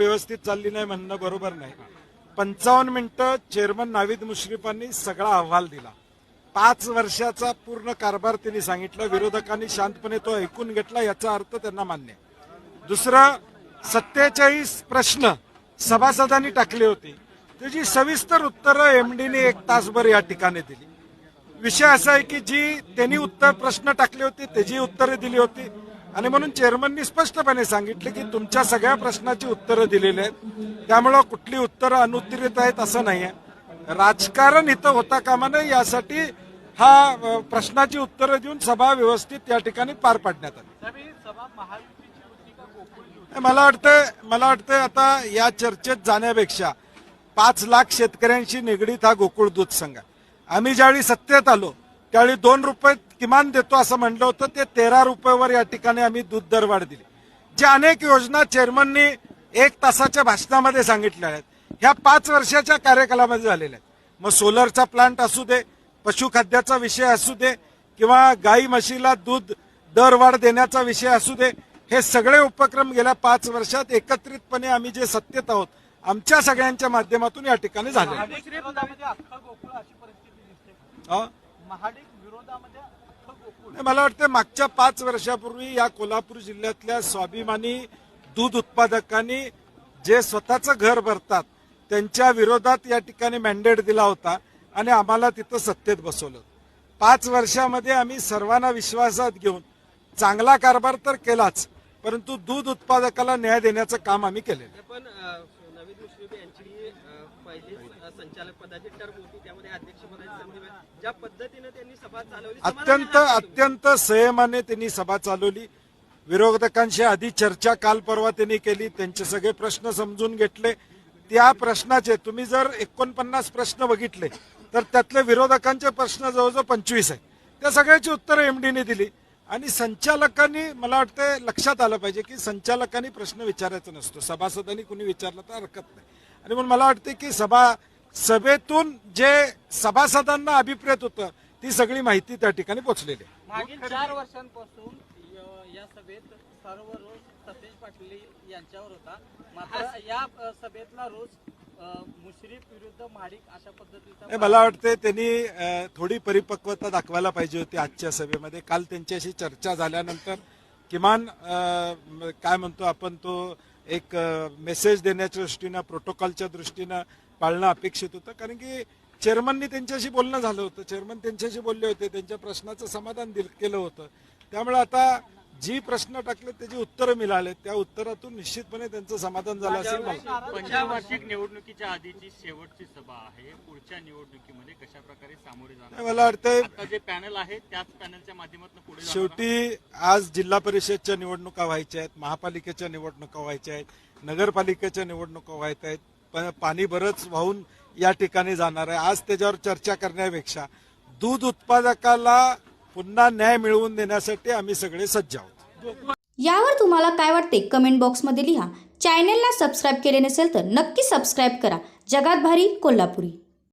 व्यवस्थित चालली नाही म्हणणं बरोबर नाही. पंचावन्न मिनिटं चेअरमन नावीद मुश्रीफांनी सगळा अहवाल दिला. पाच वर्षाचा पूर्ण कारभार त्यांनी सांगितलं विरोधकांनी शांतपणे तो ऐकून घेतला याचा अर्थ त्यांना मान्य. आहे. दुसरं सत्तेचाळीस प्रश्न सभासदांनी टाकले होते. त्याची सविस्तर उत्तरं एमडीने एक तासभर या ठिकाणी दिली. विषय असा आहे की जी त्यांनी उत्तर प्रश्न टाकले होते त्याची उत्तरे दिली होती. आणि म्हणून चेअरमननी स्पष्टपणे सांगितले की तुमच्या सगळ्या प्रश्नाची उत्तरं दिलेली आहेत. त्यामुळं कुठली उत्तरं अनुत्तरित आहेत असं नाही आहे राजकारण इथं होता कामा नये यासाठी हा प्रश्नाची उत्तरं देऊन सभा व्यवस्थित या ठिकाणी पार पाडण्यात आली. मला वाटतं मला वाटतं आता या चर्चेत जाण्यापेक्षा पाच लाख शेतकऱ्यांशी निगडीत हा गोकुळ दूध संघ. आम्ही ज्यावेळी सत्तेत आलो त्यावेळी दोन रुपये किमान देतो असं म्हणलं होतं. ते तेरा रुपयावर या ठिकाणी आम्ही दूध दरवाढ दिली ज्या अनेक योजना चेअरमननी एक तासाच्या भाषणामध्ये सांगितल्या आहेत. ह्या पाच वर्षाच्या कार्यकालामध्ये झालेल्या आहेत. मग सोलरचा प्लांट असू दे पशुखाद्याचा विषय असू दे किंवा गाई म्हशीला दूध दरवाढ देण्याचा विषय असू दे हे सगळे उपक्रम गेल्या पाच वर्षात एकत्रितपणे आम्ही जे सत्तेत आहोत आमच्या सगळ्यांच्या माध्यमातून या ठिकाणी झाले मला वाटतं मागच्या पाच वर्षापूर्वी या कोल्हापूर जिल्ह्यातल्या स्वाभिमानी दूध उत्पादकांनी जे स्वतःचं घर भरतात त्यांच्या विरोधात या ठिकाणी मॅन्डेट दिला होता आणि आम्हाला तिथं सत्तेत बसवलं. पाच वर्षामध्ये आम्ही सर्वांना विश्वासात घेऊन चांगला कारभार तर केलाच परंतु दूध उत्पादकाला न्याय देण्याचं काम आम्ही केलेलं पण नवीन मुश्रीफ यांची अ, संचालक पदाची टर्म होती त्यामध्ये अध्यक्षपदाची संधी मिळाली. ज्या पद्धतीने त्यांनी सभा चालवली अत्यंत? अत्यंत संयमाने त्यांनी सभा चालवली. विरोधकांशी आधी चर्चा काल परवा त्यांनी केली. त्यांचे सगळे प्रश्न समजून घेतले. त्या प्रश्नाचे तुम्ही जर एकोणपन्नास प्रश्न बघितले तर त्यातले विरोधकांचे प्रश्न जवळजवळ पंचवीस आहेत. त्या सगळ्याची उत्तरं एमडीने दिली. आणि संचालकांनी मला वाटतं लक्षात आलं पाहिजे की संचालकांनी प्रश्न विचारायचा नसतो. सभासदांनी कुणी विचारला तर हरकत नाही. आणि म्हणून मला वाटते की सभा सभेतून जे सभासदांना अभिप्रेत होतं ती सगळी माहिती त्या ठिकाणी पोहोचलेली आहे. मागील चार वर्षांपासून य- या सभेत सर्व रोज सतेज पाटील यांच्यावर होता. मात्र या अ, सभेतला रोज अ, मुश्रीफ विरुद्ध महाडिक अशा पद्धतीचा मला वाटते त्यांनी अ, थोडी परिपक्वता दाखवायला पाहिजे होती आजच्या सभेमध्ये. काल त्यांच्याशी चर्चा झाल्यानंतर किमान अ, म- काय म्हणतो आपण तो एक मेसेज देण्याच्या दृष्टीनं प्रोटोकॉलच्या दृष्टीनं पाळणं अपेक्षित होतं. कारण की चेअरमननी त्यांच्याशी बोलणं झालं होतं. चेअरमन त्यांच्याशी बोलले होते. त्यांच्या प्रश्नाचं समाधान दिल केलं होतं. त्यामुळे आता जी प्रश्न टाकले त्याची उत्तरं मिळाले त्या उत्तरातून निश्चितपणे त्यांचं समाधान झालं असेल मला पंचवार्षिक निवडणुकीच्या आधीची शेवटची सभा आहे. पुढच्या निवडणुकीमध्ये कशा प्रकारे सामोरे जाणार? मला वाटतंय जे पॅनल आहे त्याच पॅनलच्या माध्यमातून पुढे जाणार शेवटी आज जिल्हा परिषदच्या निवडणुका व्हायच्या आहेत महापालिकेच्या निवडणुका व्हायच्या आहेत नगरपालिकेच्या निवडणुका व्हायच्या आहेत. पण पाणी बरंच वाहून या ठिकाणी जाणार आहे. आज त्याच्यावर चर्चा करण्यापेक्षा दूध उत्पादकाला पुन्हा न्याय मिळवून देण्यासाठी आम्ही सगळे सज्ज आहोत. यावर तुम्हाला काय वाटते? कमेंट बॉक्समध्ये लिहा. चॅनेलला सबस्क्राईब केले नसेल तर नक्की सबस्क्राईब करा. जगात भारी कोल्हापुरी.